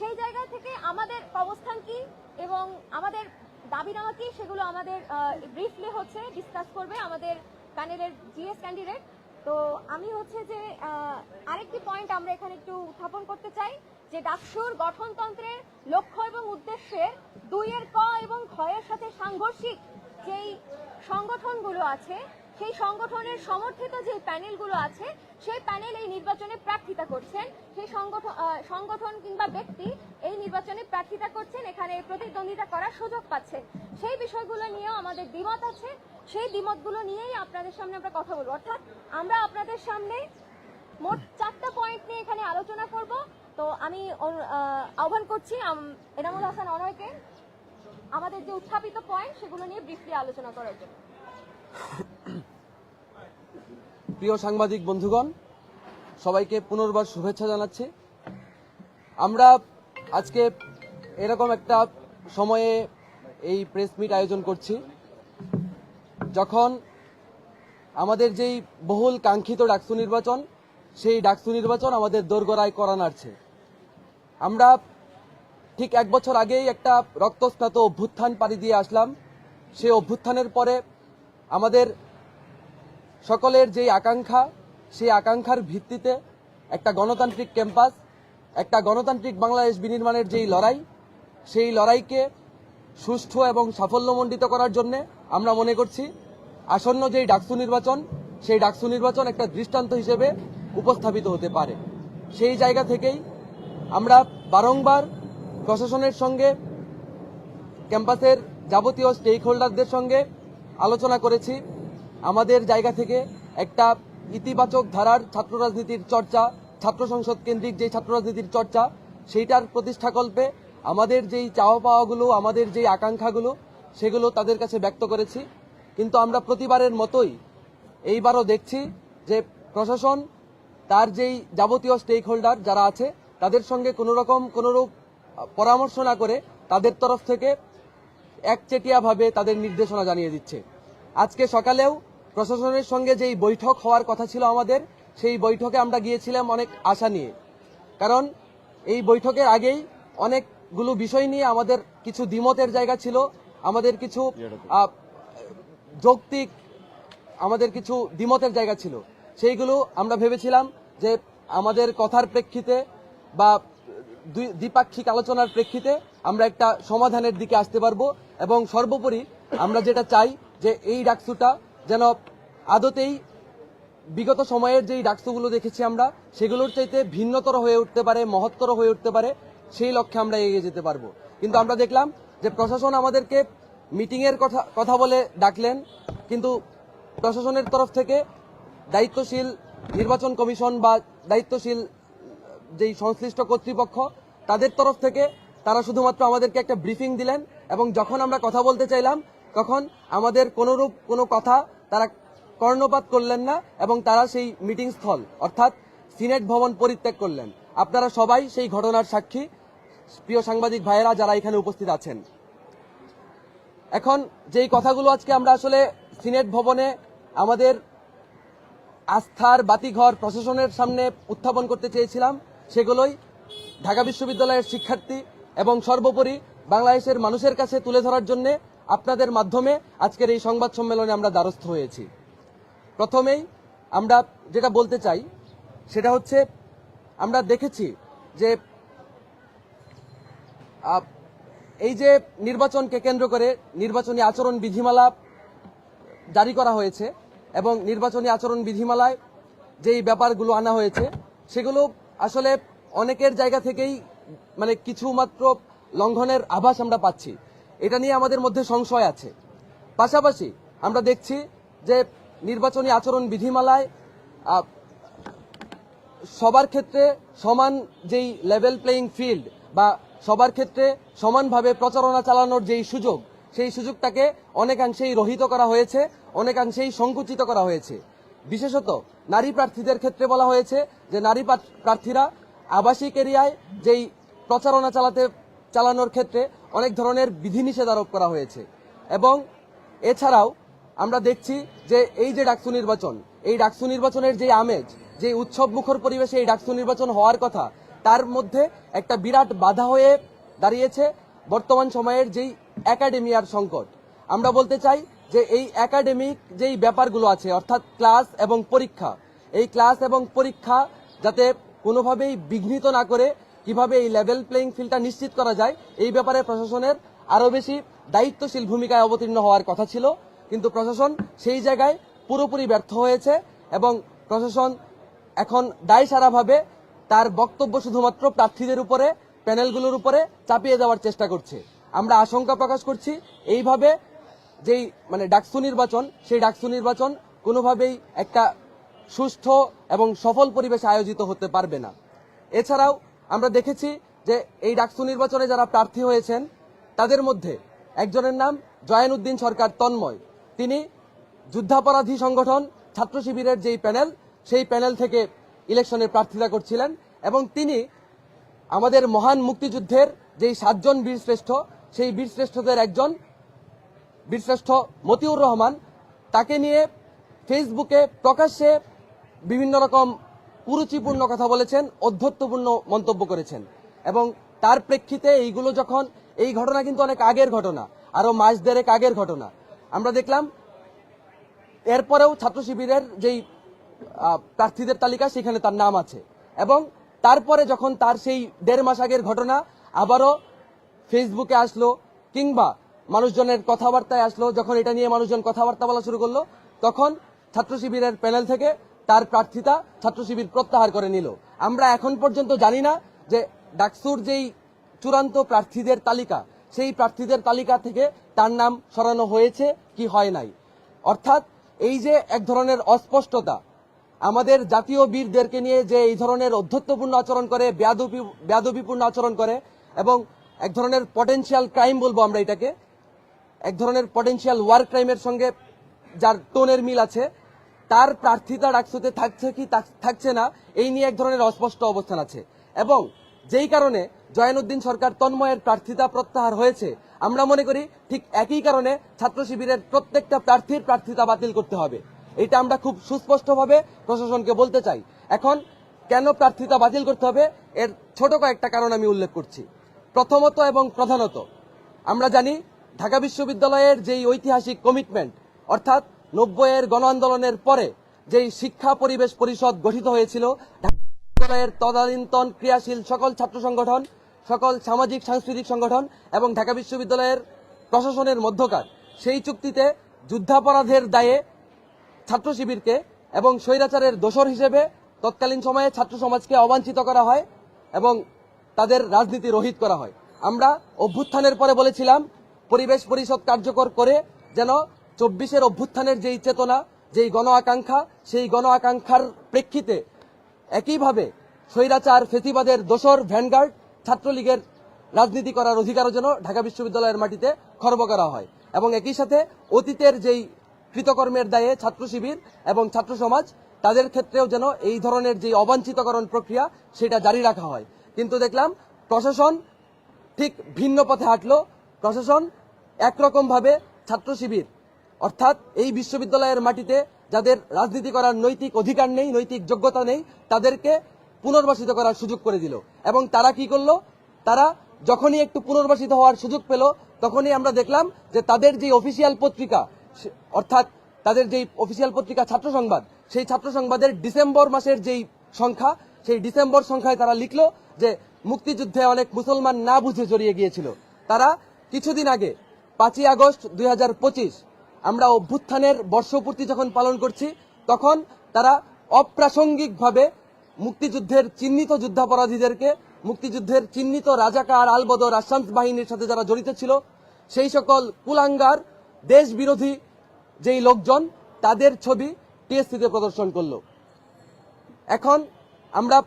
সেই জায়গা থেকে আমাদের অবস্থান কি এবং আমাদের দাবি দাবিনামা কি সেগুলো আমাদের ব্রিফলি হচ্ছে ডিসকাস করবে আমাদের প্যানেলের জিএস ক্যান্ডিডেট তো আমি হচ্ছে যে আরেকটি পয়েন্ট আমরা এখানে একটু উত্থাপন করতে চাই, যে ডাকসুর গঠনতন্ত্রের লক্ষ্য এবং উদ্দেশ্যে দুইয়ের ক এবং ক্ষয়ের সাথে সাংঘর্ষিক যেই সংগঠনগুলো আছে সেই সংগঠনের সমর্থিত যে প্যানেলগুলো আছে, সেই প্যানেল এই নির্বাচনে প্রার্থিতা করছেন। সেই সংগঠন সংগঠন কিংবা ব্যক্তি এই নির্বাচনে প্রার্থিতা করছেন। এখানে প্রতিদ্বন্দ্বিতা করার সুযোগ পাচ্ছেন। সেই বিষয়গুলো নিয়েও আমাদের দ্বিমত আছে। সেই দ্বিমতগুলো নিয়েই আপনাদের সামনে আমরা কথা বলব। অর্থাৎ আমরা আপনাদের সামনে মোট চারটা পয়েন্ট নিয়ে এখানে আলোচনা করব। তো আমি আহ্বান করছি এনামুল হাসান অনয়কে। আমাদের যে উত্থাপিত পয়েন্ট সেগুলো নিয়ে ব্রিফলি আলোচনা করার জন্য। প্রিয় সাংবাদিক বন্ধুগণ, সবাইকে পুনর্বার শুভেচ্ছা জানাচ্ছি। আমরা আজকে এরকম একটা সময়ে এই প্রেস মিট আয়োজন করছি, যখন আমাদের যেই বহুল কাঙ্ক্ষিত ডাকসু নির্বাচন, সেই ডাকসু নির্বাচন আমাদের দোরগোড়ায় করা নাড়ছে। আমরা ঠিক এক বছর আগেই একটা রক্তস্নাত অভ্যুত্থান পাড়ি দিয়ে আসলাম। সেই অভ্যুত্থানের পরে আমাদের সকলের যেই আকাঙ্ক্ষা, সেই আকাঙ্ক্ষার ভিত্তিতে একটা গণতান্ত্রিক ক্যাম্পাস, একটা গণতান্ত্রিক বাংলাদেশ বিনির্মাণের যেই লড়াই, সেই লড়াইকে সুষ্ঠু এবং সাফল্যমণ্ডিত করার জন্য আমরা মনে করছি, আসন্ন যেই ডাকসু নির্বাচন, সেই ডাকসু নির্বাচন একটা দৃষ্টান্ত হিসেবে উপস্থাপিত হতে পারে। সেই জায়গা থেকেই আমরা বারংবার প্রশাসনের সঙ্গে, ক্যাম্পাসের যাবতীয় স্টেক হোল্ডারদের সঙ্গে আলোচনা করেছি। আমাদের জায়গা থেকে একটা ইতিবাচক ধারার ছাত্র রাজনীতির চর্চা, ছাত্র সংসদ কেন্দ্রিক যে ছাত্র রাজনীতির চর্চা, সেইটার প্রতিষ্ঠাকল্পে আমাদের যেই চাওয়া পাওয়াগুলো, আমাদের যেই আকাঙ্ক্ষাগুলো, সেগুলো তাদের কাছে ব্যক্ত করেছি। কিন্তু আমরা প্রতিবারের মতোই এইবারও দেখছি যে প্রশাসন, তার যেই যাবতীয় স্টেক হোল্ডার যারা আছে, তাদের সঙ্গে কোনো রকম কোনোরূপ পরামর্শ না করে তাদের তরফ থেকে একচেটিয়াভাবে তাদের নির্দেশনা জানিয়ে দিচ্ছে। আজকে সকালেও প্রশাসনের সঙ্গে যেই বৈঠক হওয়ার কথা ছিল আমাদের, সেই বৈঠকে আমরা গিয়েছিলাম অনেক আশা নিয়ে। কারণ এই বৈঠকের আগেই অনেকগুলো বিষয় নিয়ে আমাদের কিছু দ্বিমতের জায়গা ছিল, আমাদের কিছু যৌক্তিক, আমাদের কিছু দ্বিমতের জায়গা ছিল। সেইগুলো আমরা ভেবেছিলাম যে আমাদের কথার প্রেক্ষিতে বা দ্বিপাক্ষিক আলোচনার প্রেক্ষিতে আমরা একটা সমাধানের দিকে আসতে পারব এবং সর্বোপরি আমরা যেটা চাই যে এই ডাকসুটা যেন আদতেই বিগত সময়ের যেই ডাকসুগুলো দেখেছি আমরা, সেগুলোর চাইতে ভিন্নতর হয়ে উঠতে পারে, মহত্তর হয়ে উঠতে পারে, সেই লক্ষ্যে আমরা এগিয়ে যেতে পারব। কিন্তু আমরা দেখলাম যে প্রশাসন আমাদেরকে মিটিংয়ের কথা কথা বলে ডাকলেন, কিন্তু প্রশাসনের তরফ থেকে দায়িত্বশীল নির্বাচন কমিশন বা দায়িত্বশীল যেই সংশ্লিষ্ট কর্তৃপক্ষ, তাদের তরফ থেকে তারা শুধুমাত্র আমাদেরকে একটা ব্রিফিং দিলেন এবং যখন আমরা কথা বলতে চাইলাম তখন আমাদের কোনোরূপ কোনো কথা তারা কর্ণপাত করলেন না এবং তারা সেই মিটিং স্থল, অর্থাৎ সিনেট ভবন পরিত্যাগ করলেন। আপনারা সবাই সেই ঘটনার সাক্ষী। প্রিয় সাংবাদিক ভাইয়েরা, যারা এখানে উপস্থিত আছেন। এখন যেই কথাগুলো আজকে আমরা আসলে সিনেট ভবনে আমাদের আস্থার বাতিঘর প্রশাসনের সামনে উত্থাপন করতে চেয়েছিলাম, সেগুলোই ঢাকা বিশ্ববিদ্যালয়ের শিক্ষার্থী এবং সর্বোপরি বাংলাদেশের মানুষের কাছে তুলে ধরার জন্য আপনাদের মাধ্যমে আজকের এই সংবাদ সম্মেলনে আমরা দ্বারস্থ হয়েছি। প্রথমেই আমরা যেটা বলতে চাই, সেটা হচ্ছে আমরা দেখেছি যে এই যে নির্বাচনকে কেন্দ্র করে নির্বাচনী আচরণ বিধিমালা জারি করা হয়েছে এবং নির্বাচনী আচরণ বিধিমালায় যেই ব্যাপারগুলো আনা হয়েছে, সেগুলো আসলে অনেকের জায়গা থেকেই মানে কিছু মাত্র লঙ্ঘনের আভাস আমরা পাচ্ছি। এটা নিয়ে আমাদের মধ্যে সংশয় আছে। পাশাপাশি আমরা দেখছি যে নির্বাচনী আচরণ বিধিমালায় সবার ক্ষেত্রে সমান যেই লেভেল প্লেইং ফিল্ড বা সবার ক্ষেত্রে সমানভাবে প্রচারণা চালানোর যেই সুযোগ, সেই সুযোগটাকে অনেকাংশেই রহিত করা হয়েছে, অনেকাংশেই সংকুচিত করা হয়েছে। বিশেষত নারী প্রার্থীদের ক্ষেত্রে বলা হয়েছে যে নারী প্রার্থীরা আবাসিক এরিয়ায় যেই প্রচারণা চালাতে চালানোর ক্ষেত্রে অনেক ধরনের বিধিনিষেধ আরোপ করা হয়েছে। এবং এছাড়াও আমরা দেখছি যে এই যে ডাকসু নির্বাচন, এই ডাকসু নির্বাচনের যে আমেজ, যে উৎসব মুখর পরিবেশে এই ডাকসু নির্বাচন হওয়ার কথা, তার মধ্যে একটা বিরাট বাধা হয়ে দাঁড়িয়েছে বর্তমান সময়ের যেই একাডেমিয়ার সংকট। আমরা বলতে চাই যে এই একাডেমিক যেই ব্যাপারগুলো আছে, অর্থাৎ ক্লাস এবং পরীক্ষা, এই ক্লাস এবং পরীক্ষা যাতে কোনোভাবেই বিঘ্নিত না করে কীভাবে এই লেভেল প্লেইং ফিল্ডটা নিশ্চিত করা যায়, এই ব্যাপারে প্রশাসনের আরও বেশি দায়িত্বশীল ভূমিকায় অবতীর্ণ হওয়ার কথা ছিল। কিন্তু প্রশাসন সেই জায়গায় পুরোপুরি ব্যর্থ হয়েছে এবং প্রশাসন এখন দায় সারাভাবে তার বক্তব্য শুধুমাত্র প্রার্থীদের উপরে, প্যানেলগুলোর উপরে চাপিয়ে দেওয়ার চেষ্টা করছে। আমরা আশঙ্কা প্রকাশ করছি, এইভাবে যেই মানে ডাকসু নির্বাচন, সেই ডাকসু নির্বাচন কোনোভাবেই একটা সুষ্ঠু এবং সফল পরিবেশে আয়োজিত হতে পারবে না। এছাড়াও আমরা দেখেছি যে এই ডাকসু নির্বাচনে যারা প্রার্থী হয়েছেন, তাদের মধ্যে একজনের নাম জয়ানুদ্দিন সরকার তন্ময়। তিনি যুদ্ধাপরাধী সংগঠন, ছাত্র শিবিরের যেই প্যানেল, সেই প্যানেল থেকে ইলেকশনে প্রার্থিতা করছিলেন এবং তিনি আমাদের মহান মুক্তিযুদ্ধের যেই সাতজন বীরশ্রেষ্ঠ, সেই বীরশ্রেষ্ঠদের একজন বীরশ্রেষ্ঠ মতিউর রহমান, তাকে নিয়ে ফেসবুকে প্রকাশ্যে বিভিন্ন রকম কুরুচিপূর্ণ কথা বলেছেন, অধ্যত্বপূর্ণ মন্তব্য করেছেন। এবং তার প্রেক্ষিতে এইগুলো যখন, এই ঘটনা কিন্তু অনেক আগের ঘটনা আরও মাস দেড়েক আগের ঘটনা। আমরা দেখলাম, এরপরেও ছাত্র শিবিরের যেই প্রার্থীদের তালিকা, সেখানে তার নাম আছে। এবং তারপরে যখন তার সেই দেড় মাস আগের ঘটনা আবারও ফেসবুকে আসলো, কিংবা মানুষজনের কথাবার্তায় আসলো, যখন এটা নিয়ে মানুষজন কথাবার্তা বলা শুরু করল, তখন ছাত্র শিবিরের প্যানেল থেকে তার প্রার্থিতা ছাত্র শিবির প্রত্যাহার করে নিল। আমরা এখন পর্যন্ত জানি না যে ডাকসুর যেই চূড়ান্ত প্রার্থীদের তালিকা, সেই প্রার্থীদের তালিকা থেকে তার নাম সরানো হয়েছে কি হয় নাই। অর্থাৎ এই যে এক ধরনের অস্পষ্টতা, আমাদের জাতীয় বীরদেরকে নিয়ে যে এই ধরনের অধ্যত্বপূর্ণ আচরণ করে, বেয়াদবি, বেয়াদবিপূর্ণ আচরণ করে এবং এক ধরনের পটেনশিয়াল ক্রাইম বলব আমরা এটাকে, এক ধরনের পটেনশিয়াল ওয়ার ক্রাইমের সঙ্গে যার টোনের মিল আছে তার প্রার্থিতা ডাকসুতে থাকছে কি, থাক- থাকছে না, এই নিয়ে এক ধরনের অস্পষ্ট অবস্থান আছে। এবং যেই কারণে জয়ানুদ্দিন সরকার তন্ময়ের প্রার্থিতা প্রত্যাহার হয়েছে, আমরা মনে করি ঠিক একই কারণে ছাত্র শিবিরের প্রত্যেকটা প্রার্থীর প্রার্থিতা বাতিল করতে হবে। এটা আমরা খুব সুস্পষ্টভাবে প্রশাসনকে বলতে চাই। এখন কেন প্রার্থিতা বাতিল করতে হবে? এর ছোট কয়েকটা কারণ আমি উল্লেখ করছি। প্রথমত এবং প্রধানত, আমরা জানি ঢাকা বিশ্ববিদ্যালয়ের যেই ঐতিহাসিক কমিটমেন্ট অর্থাৎ নব্বইয়ের গণ আন্দোলনের পরে যেই শিক্ষা পরিবেশ পরিষদ গঠিত হয়েছিল, ঢাকা তদানীন্তন ক্রিয়াশীল সকল ছাত্র সংগঠন, সকল সামাজিক, সাংস্কৃতিক সংগঠন এবং ঢাকা বিশ্ববিদ্যালয়ের প্রশাসনের মধ্যকার সেই চুক্তিতে যুদ্ধাপরাধের দায়ে ছাত্র শিবিরকে এবং স্বৈরাচারের দোষর হিসেবে তৎকালীন সময়ে ছাত্র সমাজকে অবাঞ্ছিত করা হয় এবং তাদের রাজনীতি রহিত করা হয়। আমরা অভ্যুত্থানের পরে বলেছিলাম, পরিবেশ পরিষদ কার্যকর করে যেন চব্বিশের অভ্যুত্থানের যেই চেতনা, যেই গণ আকাঙ্ক্ষা, সেই গণ আকাঙ্ক্ষার প্রেক্ষিতে একইভাবে স্বৈরাচার, ফেসিবাদের দোসর ভ্যানগার্ড ছাত্রলীগের রাজনীতি করার অধিকারও যেন ঢাকা বিশ্ববিদ্যালয়ের মাটিতে খর্ব করা হয়। এবং একই সাথে অতীতের যেই কৃতকর্মের দায়ে ছাত্র শিবির এবং ছাত্র সমাজ, তাদের ক্ষেত্রেও যেন এই ধরনের যে অবাঞ্ছিতকরণ প্রক্রিয়া, সেটা জারি রাখা হয়। কিন্তু দেখলাম, প্রশাসন ঠিক ভিন্ন পথে হাঁটলো। প্রশাসন একরকমভাবে ছাত্র শিবির অর্থাৎ এই বিশ্ববিদ্যালয়ের মাটিতে যাদের রাজনীতি করার নৈতিক অধিকার নেই, নৈতিক যোগ্যতা নেই, তাদেরকে পুনর্বাসিত করার সুযোগ করে দিল। এবং তারা কি করল? তারা যখনই একটু পুনর্বাসিত হওয়ার সুযোগ পেল, তখনই আমরা দেখলাম যে তাদের যে অফিসিয়াল পত্রিকা অর্থাৎ তাদের যেই অফিসিয়াল পত্রিকা ছাত্র সংবাদ, সেই ছাত্র সংবাদের ডিসেম্বর মাসের যেই সংখ্যা, সেই ডিসেম্বর সংখ্যায় তারা লিখলো যে মুক্তিযুদ্ধে অনেক মুসলমান না বুঝে জড়িয়ে গিয়েছিল। তারা কিছুদিন আগে পাঁচই আগস্ট দুই হাজার পঁচিশ আমরা অভ্যুত্থানের বর্ষপূর্তি যখন পালন করছি, তখন তারা অপ্রাসঙ্গিকভাবে মুক্তিযুদ্ধের চিহ্নিত যুদ্ধাপরাধীদেরকে, মুক্তিযুদ্ধের চিহ্নিত রাজাকার আলবদর আসাম বাহিনীর সাথে যারা জড়িত ছিল, সেই সকল কুলাঙ্গার দেশ বিরোধী যেই লোকজন, তাদের ছবি টিএসসিতে প্রদর্শন করল। এখন আমরা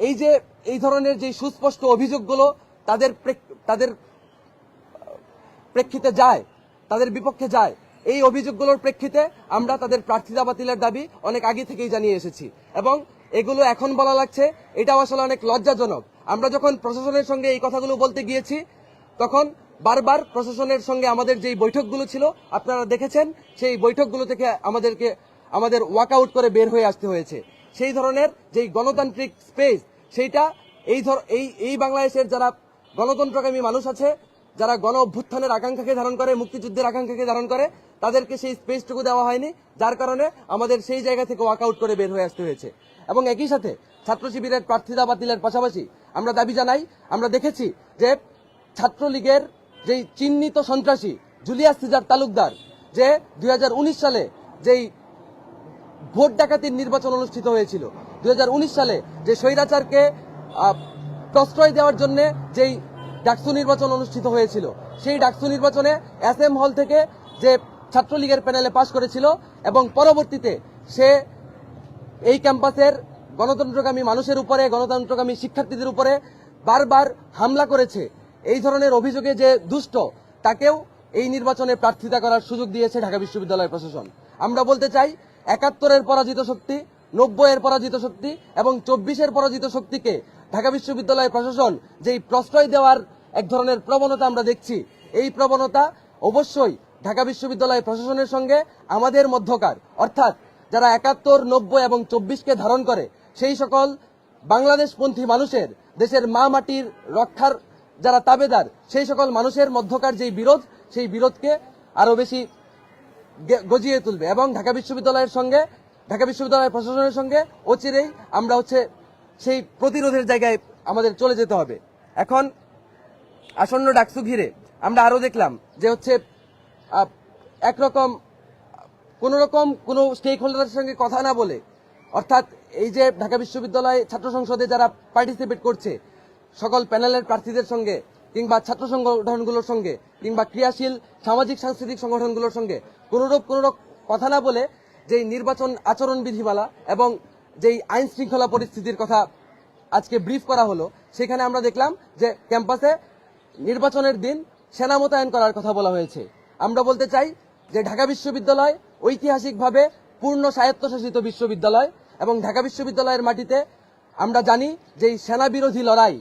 এই যে, এই ধরনের যে সুস্পষ্ট অভিযোগগুলো তাদের তাদের প্রেক্ষিতে যায়, তাদের বিপক্ষে যায় এই অভিযোগগুলোর প্রেক্ষিতে আমরা তাদের প্রার্থিতা বাতিলের দাবি অনেক আগে থেকেই জানিয়ে এসেছি। এবং এগুলো এখন বলা লাগছে, এটাও আসলে অনেক লজ্জাজনক। আমরা যখন প্রশাসনের সঙ্গে এই কথাগুলো বলতে গিয়েছি, তখন বারবার প্রশাসনের সঙ্গে আমাদের যেই বৈঠকগুলো ছিল, আপনারা দেখেছেন, সেই বৈঠকগুলো থেকে আমাদেরকে, আমাদের ওয়াকআউট করে বের হয়ে আসতে হয়েছে। সেই ধরনের যেই গণতান্ত্রিক স্পেস, সেইটা এই ধর, এই এই বাংলাদেশের যারা গণতন্ত্রকামী মানুষ আছে যারা গণ অভ্যুত্থানের আকাঙ্ক্ষাকে ধারণ করে, মুক্তিযুদ্ধের আকাঙ্ক্ষাকে ধারণ করে, তাদেরকে সেই স্পেসটুকু দেওয়া হয়নি, যার কারণে আমাদের সেই জায়গা থেকে ওয়াকআউট করে বের হয়ে আসতে হয়েছে। এবং একই সাথে ছাত্র শিবিরের প্রার্থিতা বাতিলের পাশাপাশি আমরা দাবি জানাই, আমরা দেখেছি যে ছাত্রলীগের যেই চিহ্নিত সন্ত্রাসী জুলিয়াস সিজার তালুকদার, যে দুই হাজার উনিশ সালে যেই ভোট ডাকাতির নির্বাচন অনুষ্ঠিত হয়েছিল, দুই হাজার উনিশ সালে যে স্বৈরাচারকে প্রশ্রয় দেওয়ার জন্য যেই ডাকসু নির্বাচন অনুষ্ঠিত হয়েছিল। সেই ডাকসু নির্বাচনে এস এম হল থেকে যে ছাত্রলীগের প্যানেলে পাশ করেছিল এবং পরবর্তীতে সে এই ক্যাম্পাসের গণতন্ত্রকামী মানুষের উপরে গণতন্ত্রকামী শিক্ষার্থীদের উপরে বারবার হামলা করেছে। এই ধরনের অভিযোগে যে দুষ্ট, তাকেও এই নির্বাচনে প্রার্থিতা করার সুযোগ দিয়েছে ঢাকা বিশ্ববিদ্যালয় প্রশাসন। আমরা বলতে চাই, একাত্তরের পরাজিত শক্তি, নব্বইয়ের পরাজিত শক্তি এবং চব্বিশের পরাজিত শক্তিকে ঢাকা বিশ্ববিদ্যালয় প্রশাসন যেই প্রশ্রয় দেওয়ার এক ধরনের প্রবণতা আমরা দেখছি, এই প্রবণতা অবশ্যই ঢাকা বিশ্ববিদ্যালয় প্রশাসনের সঙ্গে আমাদের মধ্যকার। অর্থাৎ যারা একাত্তর, নব্বই এবং চব্বিশকে ধারণ করে, সেই সকল বাংলাদেশপন্থী মানুষের, দেশের মা মাটির রক্ষার যারা তাবেদার, সেই সকল মানুষের মধ্যকার যেই বিরোধ, সেই বিরোধকে আরও বেশি গজিয়ে তুলবে। এবং ঢাকা বিশ্ববিদ্যালয়ের সঙ্গে, ঢাকা বিশ্ববিদ্যালয় প্রশাসনের সঙ্গে অচিরেই আমরা হচ্ছে সেই প্রতিরোধের জায়গায় আমাদের চলে যেতে হবে। এখন আসন্ন ডাকসু ঘিরে আমরা আরও দেখলাম যে হচ্ছে একরকম কোন রকম কোনো স্টেক হোল্ডারের সঙ্গে কথা না বলে, অর্থাৎ এই যে ঢাকা বিশ্ববিদ্যালয় ছাত্র সংসদে যারা পার্টিসিপেট করছে, সকল প্যানেলের প্রার্থীদের সঙ্গে কিংবা ছাত্র সংগঠনগুলোর সঙ্গে কিংবা ক্রিয়াশীল সামাজিক সাংস্কৃতিক সংগঠনগুলোর সঙ্গে কোনোরূপ কোনোরূপ কথা না বলে যেই নির্বাচন আচরণ বিধিমালা এবং যেই আইন শৃঙ্খলা পরিস্থিতির কথা আজকে ব্রিফ করা হলো, সেখানে আমরা দেখলাম যে ক্যাম্পাসে নির্বাচনের দিন সেনা মোতায়েন করার কথা বলা হয়েছে। আমরা বলতে চাই যে ঢাকা বিশ্ববিদ্যালয় ঐতিহাসিকভাবে পূর্ণ স্বায়ত্তশাসিত বিশ্ববিদ্যালয় এবং ঢাকা বিশ্ববিদ্যালয়ের মাটিতে আমরা জানি যে সেনা বিরোধী লড়াই,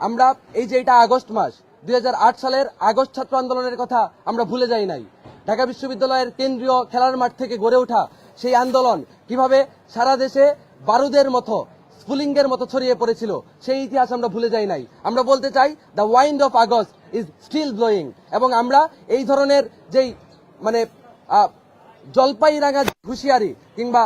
আমরা এই যে এটা আগস্ট মাস, দুই হাজার আট সালের আগস্ট ছাত্র আন্দোলনের কথা আমরা ভুলে যাই নাই। ঢাকা বিশ্ববিদ্যালয়ের কেন্দ্রীয় খেলার মাঠ থেকে গড়ে ওঠা সেই আন্দোলন কীভাবে সারা দেশে বারুদের মতো স্ফুলিঙ্গের মতো ছড়িয়ে পড়েছিল। সেই ইতিহাস আমরা ভুলে যাই নাই। আমরা বলতে চাই the wind of August is still blowing এবং আমরা এই ধরনের যেই মানে আহ, জলপাই রাঙা হুঁশিয়ারি কিংবা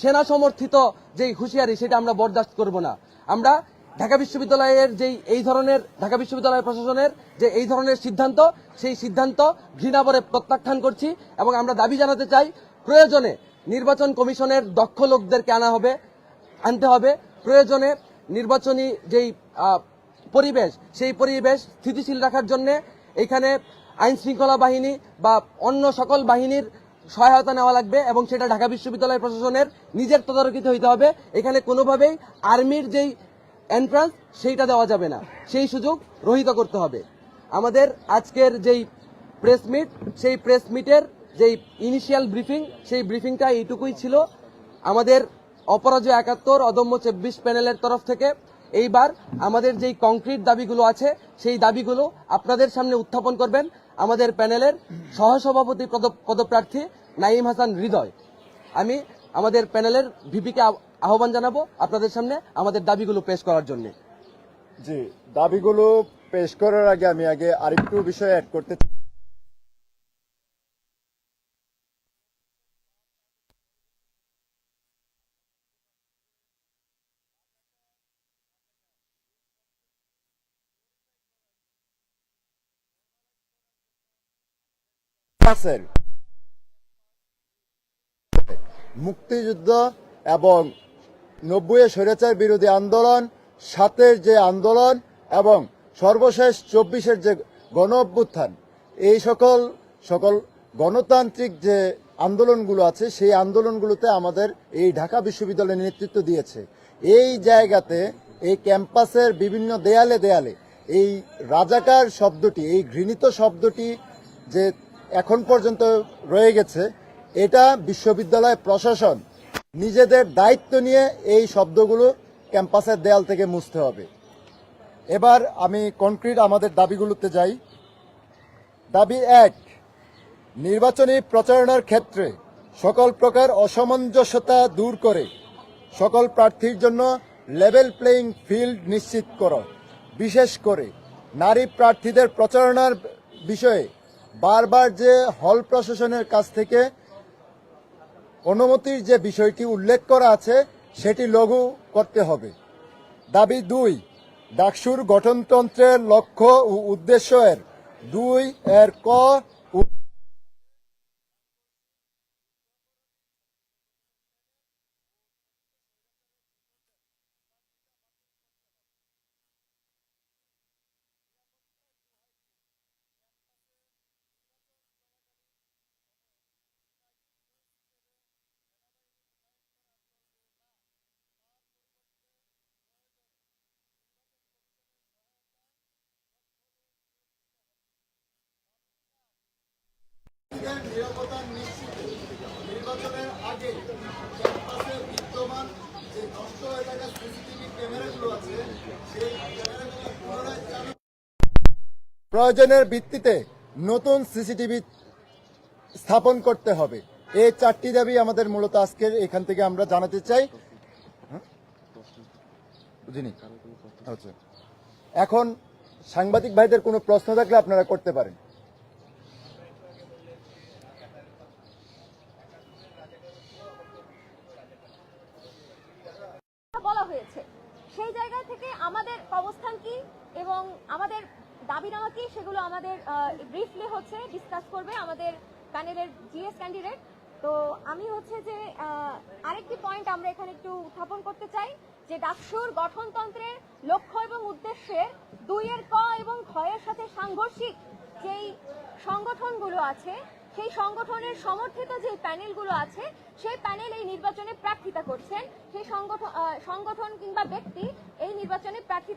সেনা সমর্থিত যেই হুঁশিয়ারি সেটা আমরা বরদাস্ত করব না। আমরা ঢাকা বিশ্ববিদ্যালয়ের যেই এই ধরনের ঢাকা বিশ্ববিদ্যালয় প্রশাসনের যে এই ধরনের সিদ্ধান্ত সেই সিদ্ধান্ত ঘৃণাবরে প্রত্যাখ্যান করছি। এবং আমরা দাবি জানাতে চাই প্রয়োজনে নির্বাচন কমিশনের দক্ষ লোকদেরকে আনা হবে, আনতে হবে। প্রয়োজনে নির্বাচনী যেই পরিবেশ, সেই পরিবেশ স্থিতিশীল রাখার জন্য এখানে আইন শৃঙ্খলা বাহিনী বা অন্য সকল বাহিনীর সহায়তা নেওয়া লাগবে এবং সেটা ঢাকা বিশ্ববিদ্যালয় প্রশাসনের নিজের তদারকিতে হইতে হবে। এখানে কোনোভাবেই আর্মির যেই এন্ট্রান্স সেইটা দেওয়া যাবে না। সেই সুযোগ রহিত করতে হবে। আমাদের আজকের যেই প্রেস মিট সেই প্রেস মিটের যেই ইনিশিয়াল ব্রিফিং সেই ব্রিফিংটা এইটুকুই ছিল। আমাদের অপরাজয় একাত্তর অদম্য চব্বিশ প্যানেলের তরফ থেকে। এইবার আমাদের যেই কংক্রিট দাবিগুলো আছে, সেই দাবিগুলো আপনাদের সামনে উত্থাপন করবেন আমাদের প্যানেলের সহসভাপতি পদ- পদপ্রার্থী নাইম হাসান হৃদয়। আমি আমাদের প্যানেলের ভিপিকে আহ্বান জানাব আপনাদের সামনে আমাদের দাবিগুলো পেশ করার জন্য। জি, দাবিগুলো পেশ করার আগে আমি আগে আরেকটু বিষয় অ্যাড করতে ক্লাসের মুক্তিযুদ্ধ এবং নব্বই স্বৈরাচার বিরোধী আন্দোলন, সাতের যে আন্দোলন এবং সর্বশেষ চব্বিশের যে গণ অভ্যুত্থান এই সকল সকল গণতান্ত্রিক যে আন্দোলনগুলো আছে, সেই আন্দোলনগুলোতে আমাদের এই ঢাকা বিশ্ববিদ্যালয় নেতৃত্ব দিয়েছে। এই জায়গাতে, এই ক্যাম্পাসের বিভিন্ন দেয়ালে দেয়ালে এই রাজাকার শব্দটি, এই ঘৃণিত শব্দটি যে এখন পর্যন্ত রয়ে গেছে। এটা বিশ্ববিদ্যালয় প্রশাসন নিজেদের দায়িত্ব নিয়ে এই শব্দগুলো ক্যাম্পাসের দেয়াল থেকে মুছতে হবে। এবার আমি কনক্রিট আমাদের দাবিগুলোতে যাই। দাবি এক, নির্বাচনী প্রচারণার ক্ষেত্রে সকল প্রকার অসামঞ্জস্যতা দূর করে সকল প্রার্থীর জন্য লেভেল প্লেইং ফিল্ড নিশ্চিত করো। বিশেষ করে নারী প্রার্থীদের প্রচারণার বিষয়ে বারবার যে হল প্রশাসনের কাছ থেকে অনুমতির যে বিষয়টি উল্লেখ করা আছে, সেটি লঘু করতে হবে। দাবি দুই, ডাকসুর গঠনতন্ত্রের লক্ষ্য ও উদ্দেশ্যের দুই, এর ক উ- নিরাপত্তা নিশ্চিত নির্বাচনের আগে ক্যাম্পাসে বিদ্যমান যে নষ্ট হয়ে থাকা সিসিটিভি ক্যামেরাগুলো আছে সেই ক্যামেরাগুলো পুনরায় চালু প্রয়োজনের ভিত্তিতে নতুন সিসিটিভি স্থাপন করতে হবে। এই চারটি দাবি আমাদের মূলত আজকের এখান থেকে আমরা জানাতে চাই। হ্যাঁ? আচ্ছা। এখন সাংবাদিক ভাইদের কোনো প্রশ্ন থাকলে আপনারা করতে পারেন বলা হয়েছে সেই জায়গা থেকে আমাদের অবস্থান কি এবং আমাদের দাবি দাবিনামা কি সেগুলো আমাদের ব্রিফলি হচ্ছে ডিসকাস করবে আমাদের প্যানেলের জিএস ক্যান্ডিডেট তো আমি হচ্ছে যে আরেকটি পয়েন্ট আমরা এখানে একটু উত্থাপন করতে চাই, যে ডাকসুর গঠনতন্ত্রের লক্ষ্য এবং উদ্দেশ্যের দুইয়ের ক এবং ক্ষয়ের সাথে সাংঘর্ষিক যেই সংগঠনগুলো আছে সেই সংগঠনের সমর্থিত যে প্যানেলগুলো আছে, সেই প্যানেল এই নির্বাচনে প্রার্থিতা করছেন। সেই সংগঠন সংগঠন কিংবা ব্যক্তি এই নির্বাচনে প্রার্থী